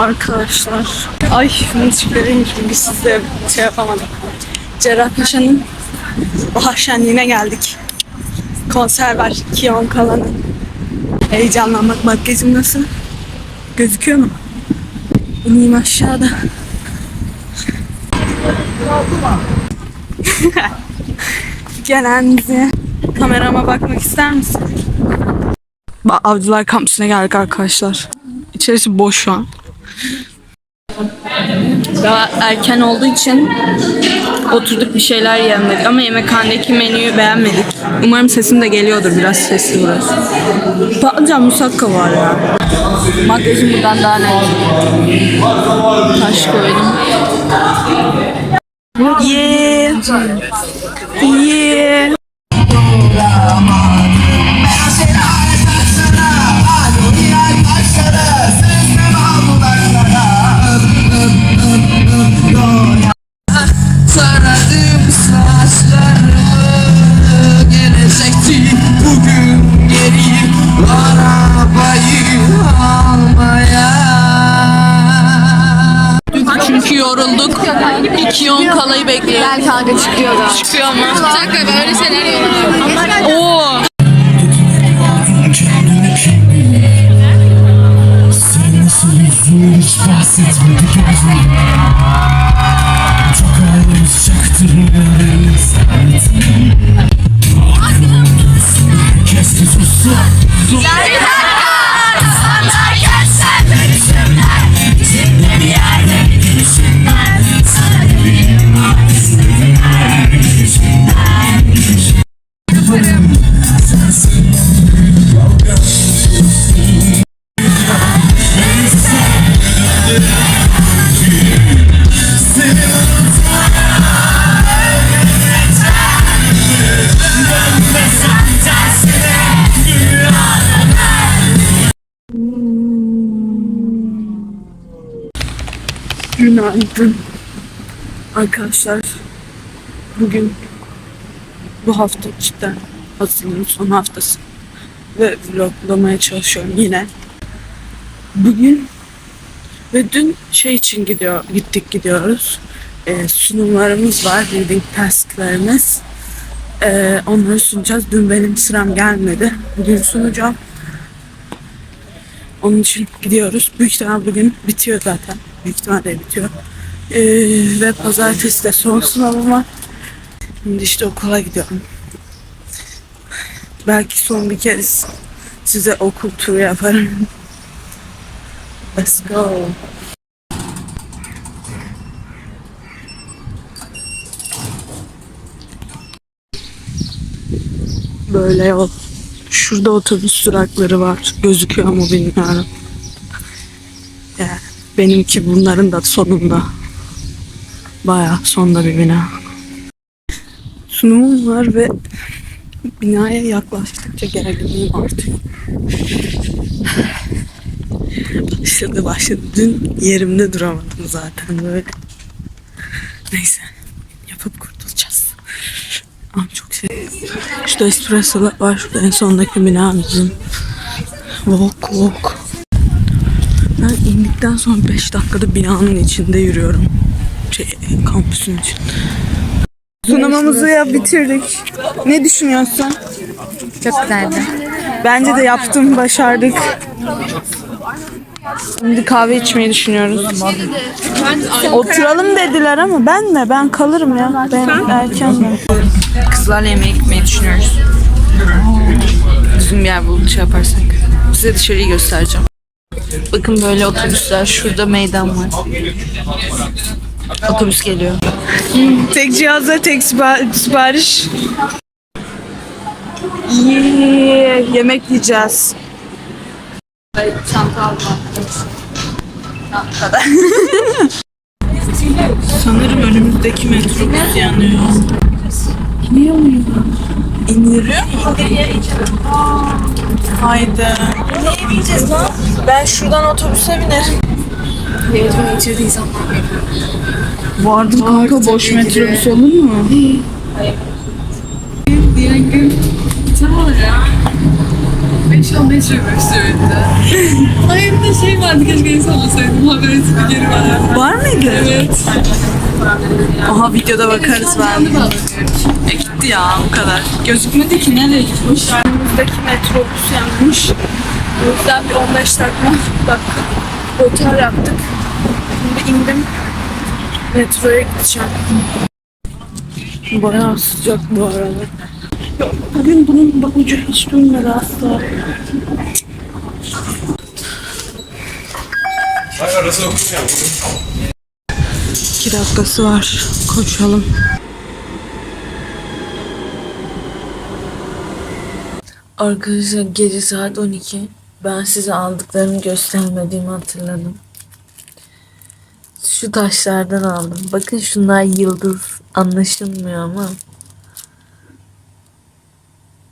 Arkadaşlar. Ay çıkarayım çünkü size şey yapamadım. Cerrahpaşa'nın bahar şenliğine geldik. Konser var. Kiyon kalanı. Heyecanlanmak. Makyajım nasıl? Gözüküyor mu? İneyim aşağıda. Gelen bize kamerama bakmak ister misin? Avcılar kampüsüne geldik arkadaşlar. İçerisi boş şu an. Daha erken olduğu için oturduk bir şeyler yemedik ama yemekhanedeki menüyü beğenmedik. Umarım sesim de geliyordur biraz sesli burası. Patlıcan musakka var ya. Makyajım buradan daha net. Taş koydum. Yeah. Yeah. İki yon kalayı bekliyoruz. Gel kanka çıkıyoruz. Çıkıyor mu? Bir dakika böyle şeyler Oo. Sen nasıl yüzünü hiç bahsetmedi gözlerim Çok ayrımız çaktırmıyor Kesti Günaydın. Arkadaşlar bugün bu hafta cidden hazırlığın son haftası ve vloglamaya çalışıyorum yine. Bugün ve dün şey için gidiyor, gittik gidiyoruz. Ee, sunumlarımız var, reading tasklarımız. Ee, onları sunacağız. Dün benim sıram gelmedi. Bugün sunacağım. Onun için gidiyoruz. Büyük ihtimal bugün bitiyor zaten. Büyük ihtimalle bitiyor. Ee, ve pazartesi de son sınavım var. Şimdi işte okula gidiyorum. Belki son bir kez size okul turu yaparım. Let's go. Böyle yol. Şurada otobüs durakları var. Gözüküyor mu bilmiyorum. Benimki bunların da sonunda. Bayağı sonda bir bina. Sunumum var ve binaya yaklaştıkça gerginliğim artıyor. Başladı başladı. Dün yerimde duramadım zaten böyle. Neyse. Yapıp kurtulacağız. Ama çok şey. Şurada espresso var. Şurada en sondaki bina bizim. Walk walk. Ben indikten sonra 5 dakikada binanın içinde yürüyorum. Şey, kampüsün için. Sunumumuzu ya bitirdik. Ne düşünüyorsun? Çok güzeldi. Bence de yaptım, başardık. Şimdi kahve içmeyi düşünüyoruz. Oturalım dediler ama ben mi? Ben kalırım ya. Ben erken ben. Kızlarla yemeğe gitmeyi düşünüyoruz. Düzgün bir yer bulup şey yaparsak. Size dışarıyı göstereceğim. Bakın böyle otobüsler. Şurada meydan var. Otobüs geliyor. Tek cihazla tek sipa- sipariş. Yeah, yemek yiyeceğiz. Sanırım önümüzdeki metrobüs yanıyor. İniyor mu? İndiriyor mu? Haydi. Ne bineceğiz lan? Ben şuradan otobüse binerim. Metronun içerideyiz ama. Vardım kanka boş metrobüs olur mu? Diğer gün tam olarak 5 10 metre üstünde. Ay bir de şey var vardı keşke insan olsaydım. Haber spikeri var. Var mıydı? Evet. Aha videoda bakarız ben. E gitti ya bu kadar. Gözükmedi ki nereye gitmiş? Önümüzdeki metrobüs yanmış. O yüzden bir 15 dakika, dakika otel yaptık. Şimdi indim. Metroya gideceğim. Bayağı sıcak bu arada. Ya, bugün bunun ucu hiç dönmedi asla. İki dakikası var. Koşalım. Arkadaşlar gece saat 12. Ben size aldıklarımı göstermediğimi hatırladım. Şu taşlardan aldım. Bakın şunlar yıldız. Anlaşılmıyor ama.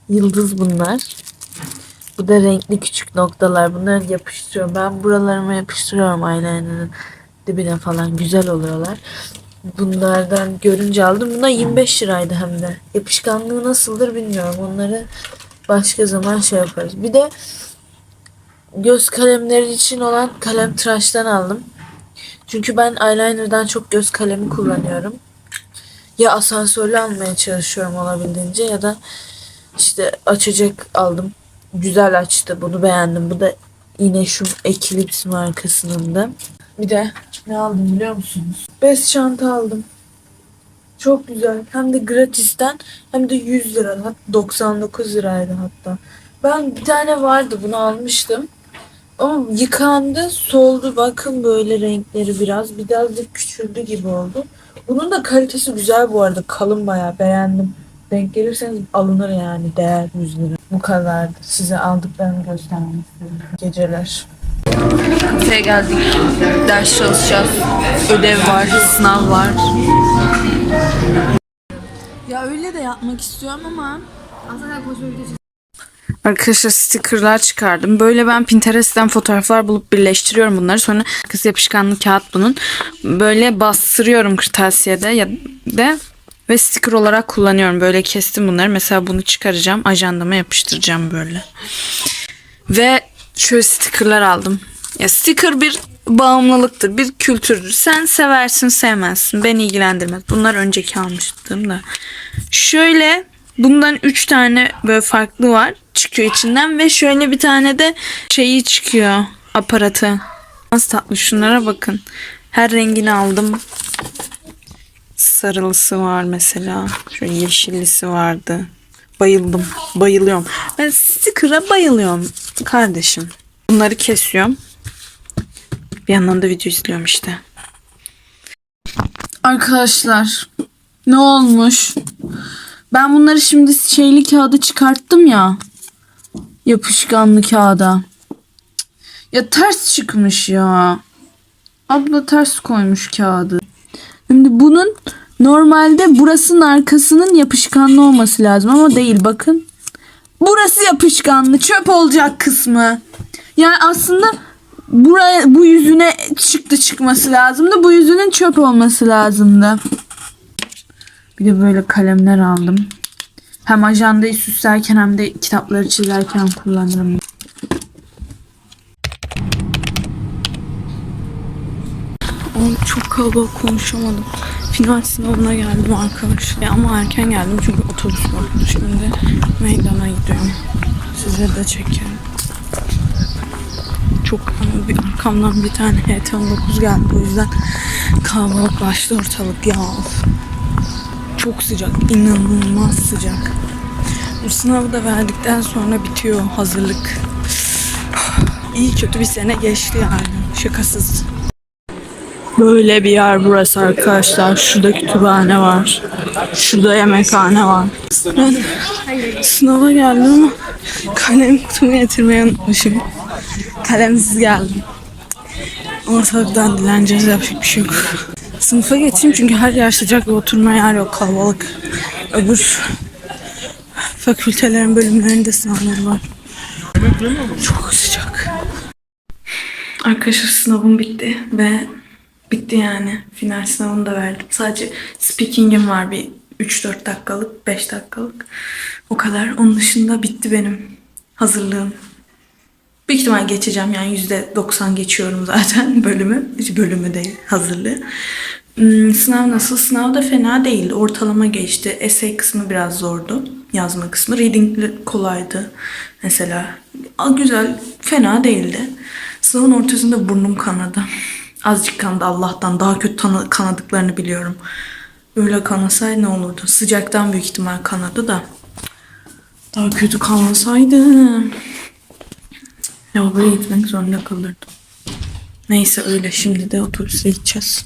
Yıldız bunlar. Bu da renkli küçük noktalar. Bunları yapıştırıyorum. Ben buralarıma yapıştırıyorum eyeliner'ın dibine falan. Güzel oluyorlar. Bunlardan görünce aldım. Bunlar 25 liraydı hem de. Yapışkanlığı nasıldır bilmiyorum. Onları başka zaman şey yaparız. Bir de göz kalemleri için olan kalem tıraştan aldım. Çünkü ben eyeliner'dan çok göz kalemi kullanıyorum. Ya asansörlü almaya çalışıyorum olabildiğince ya da işte açacak aldım. Güzel açtı. Bunu beğendim. Bu da yine şu Eclipse markasının da. Bir de ne aldım biliyor musunuz? Bez çanta aldım. Çok güzel. Hem de gratisten hem de 100 lira. Hat 99 liraydı hatta. Ben bir tane vardı bunu almıştım. Ama yıkandı, soldu. Bakın böyle renkleri biraz. Biraz da küçüldü gibi oldu. Bunun da kalitesi güzel bu arada. Kalın bayağı beğendim. Denk gelirseniz alınır yani değer 100 lira. Bu kadardı. Size aldıklarımı göstermek istedim. Geceler. Kafeye geldik. Ders çalışacağız. Ödev var, sınav var. Ya öyle de yapmak istiyorum ama Aslında Arkadaşlar stickerlar çıkardım. Böyle ben Pinterest'ten fotoğraflar bulup birleştiriyorum bunları. Sonra arkası yapışkanlı kağıt bunun. Böyle bastırıyorum kırtasiyede ya da ve sticker olarak kullanıyorum. Böyle kestim bunları. Mesela bunu çıkaracağım. Ajandama yapıştıracağım böyle. Ve şöyle stickerlar aldım. Ya sticker bir bağımlılıktır, bir kültürdür. Sen seversin, sevmezsin. Beni ilgilendirmez. Bunlar önceki almıştım da. Şöyle bundan 3 tane böyle farklı var. Çıkıyor içinden ve şöyle bir tane de şeyi çıkıyor. Aparatı. Nasıl tatlı şunlara bakın. Her rengini aldım. Sarılısı var mesela. Şöyle yeşillisi vardı. Bayıldım. Bayılıyorum. Ben sticker'a bayılıyorum kardeşim. Bunları kesiyorum. Bir yandan da video izliyorum işte. Arkadaşlar ne olmuş? Ben bunları şimdi şeyli kağıda çıkarttım ya. Yapışkanlı kağıda. Ya ters çıkmış ya. Abla ters koymuş kağıdı. Şimdi bunun normalde burasının arkasının yapışkanlı olması lazım ama değil bakın. Burası yapışkanlı çöp olacak kısmı. Yani aslında buraya bu yüzüne çıktı çıkması lazımdı. Bu yüzünün çöp olması lazımdı. Bir de böyle kalemler aldım. Hem ajandayı süslerken hem de kitapları çizerken kullanırım. Oğlum çok kalabalık konuşamadım. Final sınavına geldim arkadaşlar. Ama erken geldim çünkü otobüs yoktu. Şimdi meydana gidiyorum. Size de çekerim. Çok ama bir arkamdan bir tane HT19 geldi. O yüzden kalabalıklaştı ortalık ya. Çok sıcak. inanılmaz sıcak. Bu sınavı da verdikten sonra bitiyor hazırlık. İyi kötü bir sene geçti yani. Şakasız. Böyle bir yer burası arkadaşlar. Şurada kütüphane var. Şurada yemekhane var. Ben sınava geldim ama kalem kutumu getirmeyi unutmuşum. Kalemsiz geldim. Ortalıktan dileneceğiz yapacak bir şey yok. Sınıfa geçeyim çünkü her yer sıcak ve oturma yer yok kalabalık. Öbür fakültelerin bölümlerinde sınavlar var. Çok sıcak. Arkadaşlar sınavım bitti ve bitti yani. Final sınavını da verdim. Sadece speaking'im var bir 3-4 dakikalık, 5 dakikalık. O kadar. Onun dışında bitti benim hazırlığım. Büyük ihtimal geçeceğim yani %90 geçiyorum zaten bölümü. Bölümü değil hazırlığı. Hmm, sınav nasıl? Sınav da fena değil. Ortalama geçti. Essay kısmı biraz zordu. Yazma kısmı. Reading kolaydı. Mesela güzel. Fena değildi. Sınavın ortasında burnum kanadı. Azıcık kanadı Allah'tan. Daha kötü tanı- kanadıklarını biliyorum. Öyle kanasaydı ne olurdu? Sıcaktan büyük ihtimal kanadı da. Daha kötü kanasaydı. Lavaboya gitmek zorunda kalırdım. Neyse öyle şimdi de otobüse gideceğiz.